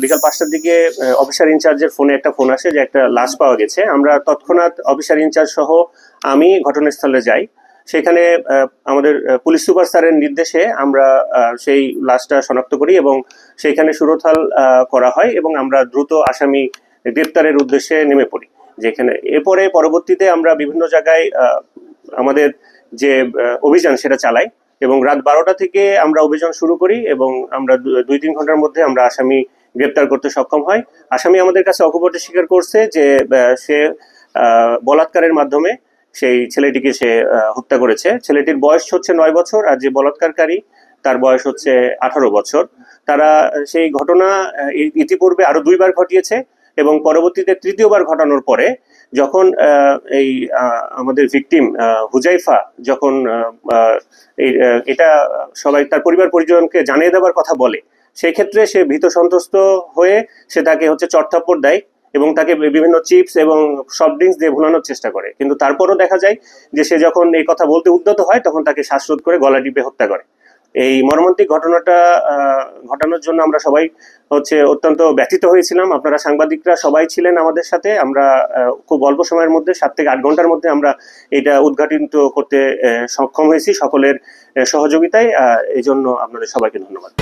বিকাল পাঁচটার দিকে অফিসার ইনচার্জের ফোনে একটা ফোন আসে যে একটা লাশ পাওয়া গেছে। আমরা তৎক্ষণাৎ অফিসার ইনচার্জ সহ আমি ঘটনাস্থলে যাই। সেখানে আমাদের পুলিশ সুপার স্যারের নির্দেশে আমরা সেই লাশটা শনাক্ত করি এবং সেইখানে সুরথাল করা হয় এবং আমরা দ্রুত আসামি গ্রেপ্তারের উদ্দেশ্যে নেমে পড়ি। যেখানে, এরপরে পরবর্তীতে আমরা বিভিন্ন জায়গায় আমাদের যে অভিযান সেটা চালাই এবং রাত বারোটা থেকে আমরা অভিযান শুরু করি এবং আমরা দুই, তিন ঘণ্টার মধ্যে আমরা আসামি গ্রেপ্তার করতে সক্ষম হয়। আসামি আমাদের কাছে অকপটে স্বীকার করছে যে সে বলাৎকারের মাধ্যমে সেই ছেলেটিকে সে হত্যা করেছে। ছেলেটির বয়স হচ্ছে নয় বছর আর যে বলাৎকারকারী, তার বয়স হচ্ছে আঠারো বছর। তারা সেই ঘটনা ইতিপূর্বে আরও দুইবার ঘটিয়েছে এবং পরবর্তীতে তৃতীয়বার ঘটানোর পরে যখন এই আমাদের ভিকটিম হুজাইফা যখন এটা সবাই তার পরিবার পরিজনকে জানিয়ে দেওয়ার কথা বলে সেই ক্ষেত্রে সে ভীত সন্ত্রস্ত হয়ে সে তাকে হচ্ছে চটথাপ্পড় দেয় এবং তাকে বিভিন্ন চিপস এবং সফট ড্রিঙ্কস দিয়ে ভুলানোর চেষ্টা করে। কিন্তু তারপরও দেখা যায় যে সে যখন এই কথা বলতে উদ্যত হয়, তখন তাকে শ্বাসরোধ করে গলা টিপে হত্যা করে। এই মর্মান্তিক ঘটনাটা ঘটানোর জন্য আমরা সবাই হচ্ছে অত্যন্ত ব্যথিত হয়েছিলাম। আপনারা সাংবাদিকরা সবাই ছিলেন আমাদের সাথে। আমরা খুব অল্প সময়ের মধ্যে, সাত থেকে আট ঘণ্টার মধ্যে আমরা এটা উদ্ঘাটিত করতে সক্ষম হয়েছি সকলের সহযোগিতায়। এই জন্য আপনাদের সবাইকে ধন্যবাদ।